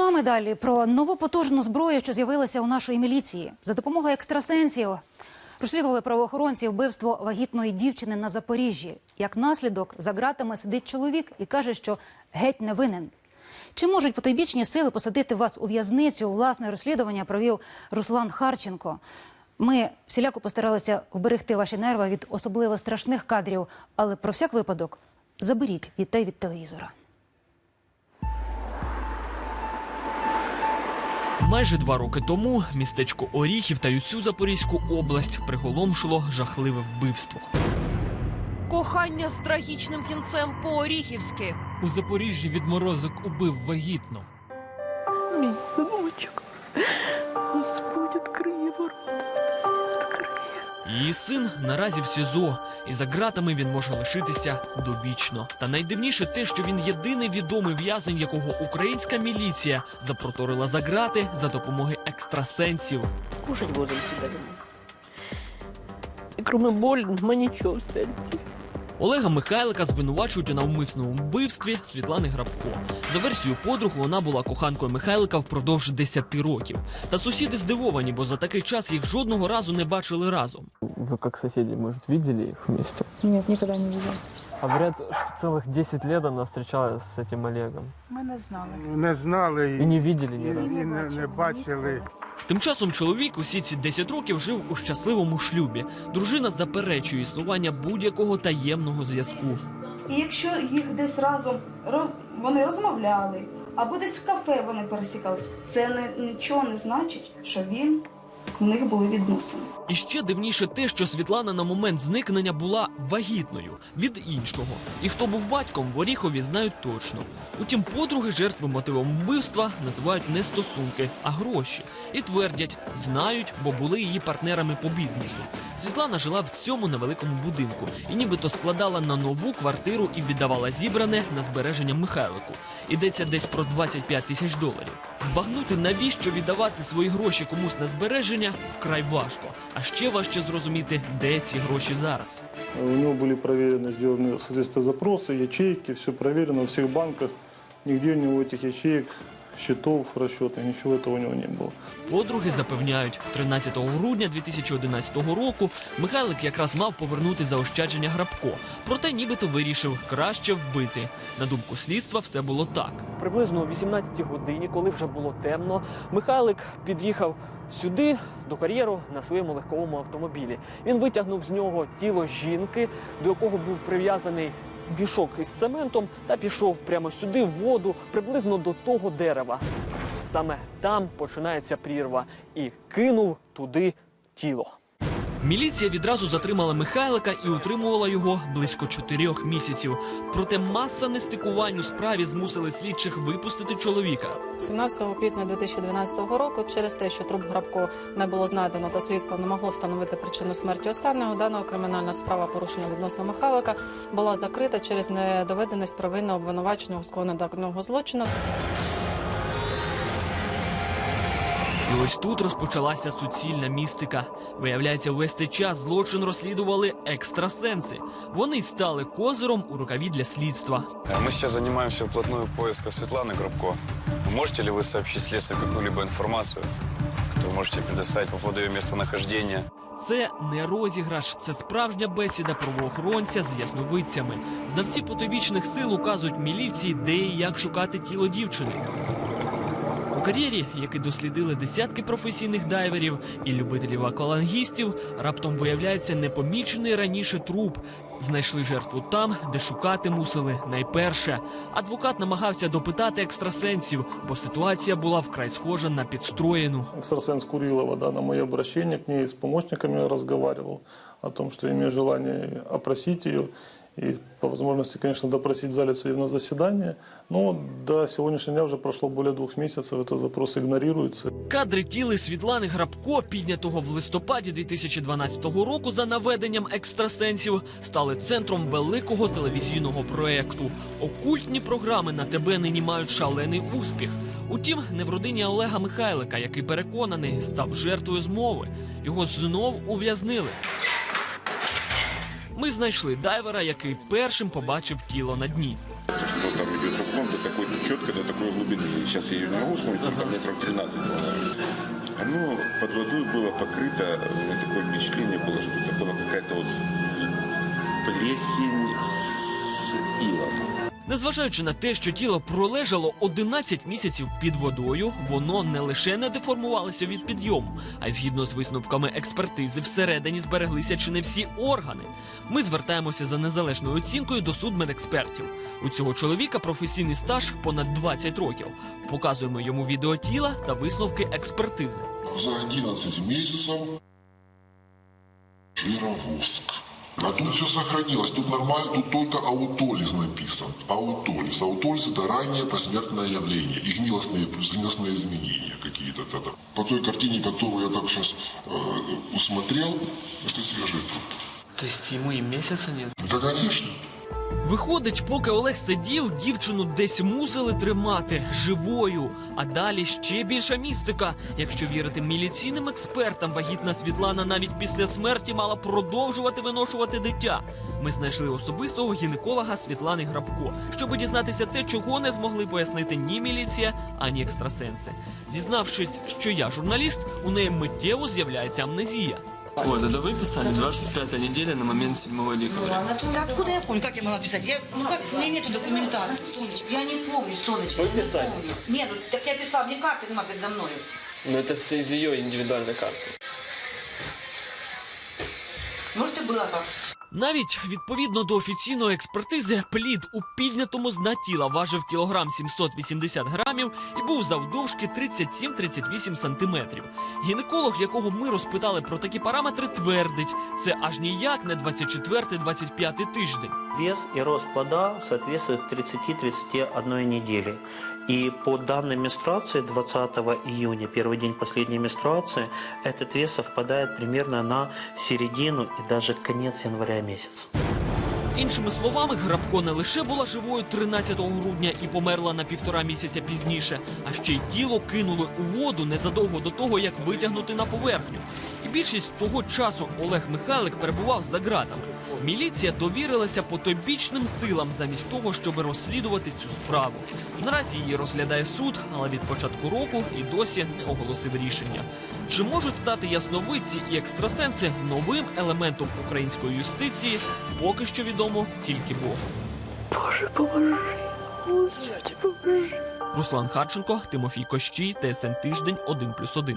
Ну а ми далі про нову потужну зброю, що з'явилася у нашої міліції. За допомогою екстрасенсів розслідували правоохоронці вбивство вагітної дівчини на Запоріжжі. Як наслідок за ґратами сидить чоловік і каже, що геть не винен. Чи можуть потойбічні сили посадити вас у в'язницю? Власне розслідування провів Руслан Харченко. Ми всіляко постаралися вберегти ваші нерви від особливо страшних кадрів, але про всяк випадок заберіть дітей від телевізора. Майже два роки тому містечко Оріхів та усю Запорізьку область приголомшило жахливе вбивство. Кохання з трагічним кінцем по-оріхівськи. У Запоріжжі відморозок убив вагітно. Мій синочок. Господь відкриє ворота. Її син наразі в СІЗО, і за ґратами він може лишитися довічно. Та найдивніше те, що він єдиний відомий в'язень, якого українська міліція запроторила за ґрати за допомоги екстрасенсів. Кушать можем сюди. І кроме болі, нема нічого в серці. Олега Михайлика звинувачують у навмисному вбивстві Світлани Грабко. За версією подруг, вона була коханкою Михайлика впродовж 10 років. Та сусіди здивовані, бо за такий час їх жодного разу не бачили разом. Вы как соседи, может, видели их вместе? Нет, никогда не видел. А говорят, что целых 10 лет она встречалась с этим Олегом. Ми не знали. Не знали И і, не видели і, ни разу. і не, не бачили. Тим часом чоловік усі ці 10 років жив у щасливому шлюбі. Дружина заперечує існування будь-якого таємного зв'язку. І якщо їх десь разом роз... вони розмовляли, або десь в кафе вони пересікались, це не, нічого не значить, що він в них були відносини. І ще дивніше те, що Світлана на момент зникнення була вагітною від іншого. І хто був батьком в Оріхові, знають точно. Утім, подруги жертви мотивом вбивства називають не стосунки, а гроші. І твердять, знають, бо були її партнерами по бізнесу. Світлана жила в цьому невеликому будинку і нібито складала на нову квартиру і віддавала зібране на збереження Михайлику. Йдеться десь про 25 тисяч доларів. Збагнути, навіщо віддавати свої гроші комусь на збереження, вкрай важко. А ще важче зрозуміти, де ці гроші зараз. У него были проверены, сделаны, соответственно, запросы, ячейки, все проверено во всех банках. Нигде у него этих ячеек, счетов, расчетов, ничего этого у него не было. Подруги запевняють, 13 грудня 2011 року Михайлик якраз мав повернути заощадження Грабко, проте нібито вирішив краще вбити. На думку слідства, все було так. Приблизно о 18 годині, коли вже було темно, Михайлик під'їхав сюди до кар'єру на своєму легковому автомобілі. Він витягнув з нього тіло жінки, до якого був прив'язаний мішок із цементом, та пішов прямо сюди, в воду, приблизно до того дерева. Саме там починається прірва, і кинув туди тіло. Міліція відразу затримала Михайлика і утримувала його близько чотирьох місяців. Проте маса нестикувань у справі змусили слідчих випустити чоловіка. 17 квітня 2012 року, через те, що труп Грабко не було знайдено та слідство не могло встановити причину смерті останнього, дана кримінальна справа порушення відносно Михайлика була закрита через недоведеність провини обвинувачення у скоєнні даного злочину. І ось тут розпочалася суцільна містика. Виявляється, весь цей час злочин розслідували екстрасенси. Вони й стали козиром у рукаві для слідства. Мы сейчас занимаемся вплотную поиском Светланы Гробко. Можете ли вы сообщить следствию какую-либо информацию, которую можете предоставить по поводу ее местонахождения? Це не розіграш, це справжня бесіда правоохоронця з ясновидцями. Знавці потойбічних сил указують міліції, де і як шукати тіло дівчини. У кар'єрі, який дослідили десятки професійних дайверів і любителів аквалангістів, раптом виявляється непомічений раніше труп. Знайшли жертву там, де шукати мусили найперше. Адвокат намагався допитати екстрасенсів, бо ситуація була вкрай схожа на підстроєну. Экстрасенс Курилова, да, на мое обращение к ней с помощниками разговаривал о том, что имею желание опросить ее и по возможности, конечно, допросить в зале судебного заседания. Но до сегодняшнего дня уже прошло более двух месяцев, этот вопрос игнорируется. Кадри тіли Світлани Грабко, піднятого в листопаді 2012 року за наведенням екстрасенсів, стали центром великого телевізійного проекту. Окультні програми на ТБ нині мають шалений успіх. Утім, не в родині Олега Михайлика, який переконаний, став жертвою змови. Його знов ув'язнили. Ми знайшли дайвера, який першим побачив тіло на дні. Что там идет уклон до такой четко до такой глубины. Сейчас я ее не могу вспомнить, но там метров 13 было. Оно под водой было покрыто, у меня такое впечатление было, что это была какая-то вот плесень с илом. Незважаючи на те, що тіло пролежало 11 місяців під водою, воно не лише не деформувалося від підйому, а й згідно з висновками експертизи, всередині збереглися чи не всі органи. Ми звертаємося за незалежною оцінкою до судмедекспертів. У цього чоловіка професійний стаж понад 20 років. Показуємо йому відео тіла та висновки експертизи. За 11 месяцев Жировуск. А тут все сохранилось. Тут нормально, тут только аутолиз написан. Аутолиз. Аутолиз это раннее посмертное явление. И гнилостные, гнилостные изменения какие-то. Это. По той картине, которую я так сейчас э, усмотрел, это свежий труп. То есть йому і місяця нет? Да, конечно. Виходить, поки Олег сидів, дівчину десь мусили тримати живою. А далі ще більша містика. Якщо вірити міліційним експертам, вагітна Світлана навіть після смерті мала продовжувати виношувати дитя. Ми знайшли особистого гінеколога Світлани Грабко, щоб дізнатися те, чого не змогли пояснити ні міліція, ані екстрасенси. Дізнавшись, що я журналіст, у неї миттєво з'являється амнезія. Вот, это вы писали 25 неделя на момент 7 декабря. Да откуда я помню, как я могла писать? Я, ну как, у меня нету документации, Сонечка. Я не помню, Сонечка, Вы я не писали? помню. Нет, ну так я писала, мне карты нема передо мною. Ну це з її індивідуальної карти. Может, и было так. Навіть відповідно до офіційної експертизи, плід у піднятому зна тіла важив кілограм 780 грамів і був завдовжки 37-38 сантиметрів. Гінеколог, якого ми розпитали про такі параметри, твердить, це аж ніяк не 24-25 тиждень. Вес и рост плода соответствует 30-31 неделе. И по данным менструации 20 июня, первый день последней менструации, этот вес совпадает примерно на середину и даже конец января месяца. Іншими словами, Грабко не лише була живою 13 грудня і померла на півтора місяця пізніше, а ще й тіло кинули у воду незадовго до того, як витягнути на поверхню. Більшість того часу Олег Михайлик перебував за ґратами. Міліція довірилася потойбічним силам замість того, щоб розслідувати цю справу. Наразі її розглядає суд, але від початку року і досі не оголосив рішення. Чи можуть стати ясновидці і екстрасенси новим елементом української юстиції? Поки що відомо тільки Богу. Боже, поможи. Господи, поможи. Руслан Харченко, Тимофій Кощій, ТСН Тиждень 1+,1.